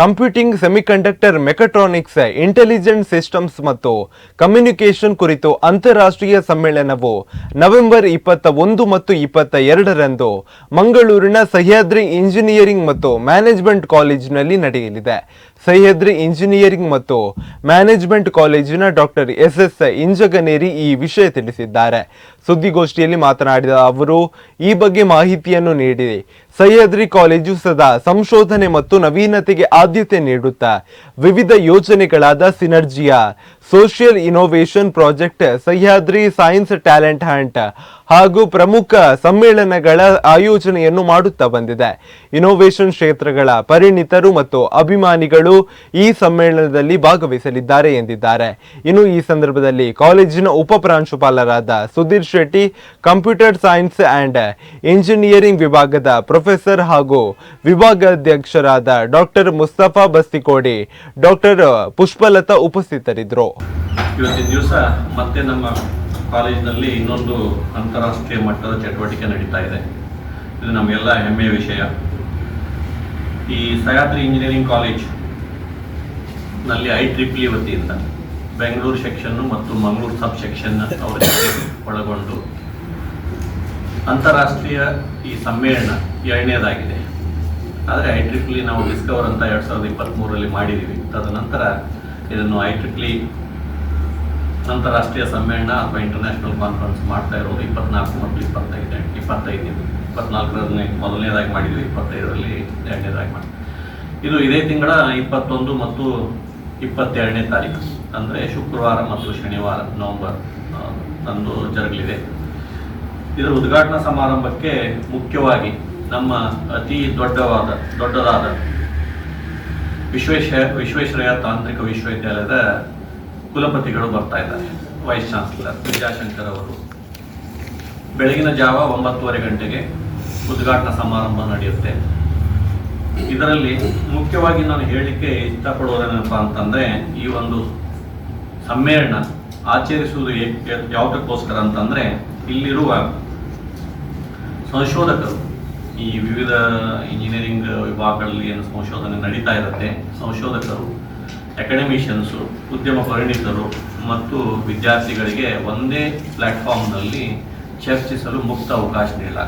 Computing semiconductor mechatronics, intelligent systems ಮತ್ತು communication ಕುರಿತು ಅಂತಾರಾಷ್ಟ್ರೀಯ ಸಮ್ಮೇಳನವು ನವೆಂಬರ್ ಇಪ್ಪತ್ತ ಒಂದು ಮತ್ತು ಇಪ್ಪತ್ತ ಎರಡರಂದು ಮಂಗಳೂರಿನ ಸಹ್ಯಾದ್ರಿ ಇಂಜಿನಿಯರಿಂಗ್ ಮತ್ತು ಮ್ಯಾನೇಜ್ಮೆಂಟ್ ಕಾಲೇಜಿನಲ್ಲಿ ನಡೆಯಲಿದೆ. ಸಹ್ಯಾದ್ರಿ ಇಂಜಿನಿಯರಿಂಗ್ ಮತ್ತು ಮ್ಯಾನೇಜ್ಮೆಂಟ್ ಕಾಲೇಜಿನ ಡಾಕ್ಟರ್ ಎಸ್ ಎಸ್ ಇಂಜಗನೇರಿ ಈ ವಿಷಯ ತಿಳಿಸಿದ್ದಾರೆ. ಸುದ್ದಿಗೋಷ್ಠಿಯಲ್ಲಿ ಮಾತನಾಡಿದ ಅವರು, ಈ ಬಗ್ಗೆ ಮಾಹಿತಿಯನ್ನು ನೀಡಿ. ಸಹ್ಯಾದ್ರಿ ಕಾಲೇಜು ಸದಾ ಸಂಶೋಧನೆ ಮತ್ತು ನವೀನತೆಗೆ ಆದ್ಯತೆ ನೀಡುತ್ತಾ ವಿವಿಧ ಯೋಜನೆಗಳಾದ Synergia, social innovation project Sahyadri science talent hunt ಹಾಗೂ ಪ್ರಮುಖ ಸಮ್ಮೇಳನಗಳ ಆಯೋಜನೆಯನ್ನು ಮಾಡುತ್ತಾ ಬಂದಿದೆ. ಇನೋವೇಷನ್ ಕ್ಷೇತ್ರಗಳ ಪರಿಣಿತರು ಮತ್ತು ಅಭಿಮಾನಿಗಳು ಈ ಸಮ್ಮೇಳನದಲ್ಲಿ ಭಾಗವಹಿಸಲಿದ್ದಾರೆ ಎಂದಿದ್ದಾರೆ. ಇನ್ನು ಈ ಸಂದರ್ಭದಲ್ಲಿ ಕಾಲೇಜಿನ ಉಪ ಪ್ರಾಂಶುಪಾಲರಾದ Sudhir Shetty, computer science and engineering ವಿಭಾಗದ ಪ್ರೊಫೆಸರ್ ಹಾಗೂ ವಿಭಾಗಾಧ್ಯಕ್ಷರಾದ ಡಾಕ್ಟರ್ ಮುಸ್ತಫಾ ಬಸ್ತಿಕೋಡಿ ಡಾಕ್ಟರ್ ಪುಷ್ಪಲತಾ ಉಪಸ್ಥಿತರಿದ್ದರು. ಇವತ್ತಿನ ದಿವಸ ಮತ್ತೆ ನಮ್ಮ ಕಾಲೇಜಿನಲ್ಲಿ ಇನ್ನೊಂದು ಅಂತಾರಾಷ್ಟ್ರೀಯ ಮಟ್ಟದ ಚಟುವಟಿಕೆ ನಡೀತಾ ಇದೆ. ಇದು ನಮಗೆಲ್ಲ ಹೆಮ್ಮೆಯ ವಿಷಯ. ಈ ಸಹ್ಯಾದ್ರಿ ಇಂಜಿನಿಯರಿಂಗ್ ಕಾಲೇಜ್ನಲ್ಲಿ ಐ ಟ್ರಿಪ್ಲಿ ವತಿಯಿಂದ ಬೆಂಗಳೂರು ಸೆಕ್ಷನ್ನು ಮತ್ತು ಮಂಗಳೂರು ಸಬ್ ಸೆಕ್ಷನ್ ಅವರ ಒಳಗೊಂಡು ಅಂತಾರಾಷ್ಟ್ರೀಯ ಈ ಸಮ್ಮೇಳನ ಎರಡನೇದಾಗಿದೆ. ಆದರೆ ಐ ಟ್ರಿಪ್ಲಿ ನಾವು ಡಿಸ್ಕವರ್ ಅಂತ ಎರಡು ಸಾವಿರದ ಇಪ್ಪತ್ತ್ಮೂರರಲ್ಲಿ ಮಾಡಿದ್ದೀವಿ ತದನಂತರ ಇದನ್ನು ಐ ಟ್ರಿಪ್ಲಿ ಅಂತಾರಾಷ್ಟ್ರೀಯ ಸಮ್ಮೇಳನ ಅಥವಾ ಇಂಟರ್ನ್ಯಾಷನಲ್ ಕಾನ್ಫರೆನ್ಸ್ ಮಾಡ್ತಾ ಇರೋದು ಇಪ್ಪತ್ನಾಲ್ಕು ಮತ್ತು ಇಪ್ಪತ್ತೈದು ಇಪ್ಪತ್ತೈದು. ಇಪ್ಪತ್ನಾಲ್ಕರಲ್ಲಿ ಮೊದಲನೇದಾಗಿ ಮಾಡಿದ್ವಿ, ಇಪ್ಪತ್ತೈದರಲ್ಲಿ ಎರಡನೇದಾಗಿ ಮಾಡಿ ಇದು ಇದೇ ತಿಂಗಳ ಇಪ್ಪತ್ತೊಂದು ಮತ್ತು ಇಪ್ಪತ್ತೆರಡನೇ ತಾರೀಕು. ಅಂದರೆ ಶುಕ್ರವಾರ ಮತ್ತು ಶನಿವಾರ, ನವೆಂಬರ್ ಅಂದು ಜರಗಲಿದೆ. ಇದರ ಉದ್ಘಾಟನಾ ಸಮಾರಂಭಕ್ಕೆ ಮುಖ್ಯವಾಗಿ ನಮ್ಮ ಅತಿ ದೊಡ್ಡವಾದ, ದೊಡ್ಡದಾದ ವಿಶ್ವೇಶ, ವಿಶ್ವೇಶ್ವರಯ್ಯ ತಾಂತ್ರಿಕ ವಿಶ್ವವಿದ್ಯಾಲಯದ ಕುಲಪತಿಗಳು ಬರ್ತಾ ಇದ್ದಾರೆ, ವೈಸ್ ಚಾನ್ಸಲರ್ ವಿದ್ಯಾಶಂಕರ್ ಅವರು. ಬೆಳಗಿನ ಜಾವ ಒಂಬತ್ತುವರೆ ಗಂಟೆಗೆ ಉದ್ಘಾಟನಾ ಸಮಾರಂಭ ನಡೆಯುತ್ತೆ. ಇದರಲ್ಲಿ ಮುಖ್ಯವಾಗಿ ನಾನು ಹೇಳಲಿಕ್ಕೆ ಇಷ್ಟಪಡುವುದೇನಪ್ಪ ಅಂತಂದರೆ, ಈ ಒಂದು ಸಮ್ಮೇಳನ ಆಚರಿಸುವುದು ಯಾವುದಕ್ಕೋಸ್ಕರ ಅಂತಂದ್ರೆ, ಇಲ್ಲಿರುವ ಸಂಶೋಧಕರು ಈ ವಿವಿಧ ಇಂಜಿನಿಯರಿಂಗ್ ವಿಭಾಗಗಳಲ್ಲಿ ಏನು ಸಂಶೋಧನೆ ನಡೀತಾ ಇರುತ್ತೆ, ಸಂಶೋಧಕರು ಅಕಾಡೆಮಿಷಿಯನ್ಸು ಉದ್ಯಮ ಪರಿಣಿತರು ಮತ್ತು ವಿದ್ಯಾರ್ಥಿಗಳಿಗೆ ಒಂದೇ ಪ್ಲಾಟ್ಫಾರ್ಮ್ನಲ್ಲಿ ಚರ್ಚಿಸಲು ಮುಕ್ತ ಅವಕಾಶ ನೀಡಲಾಗಿದೆ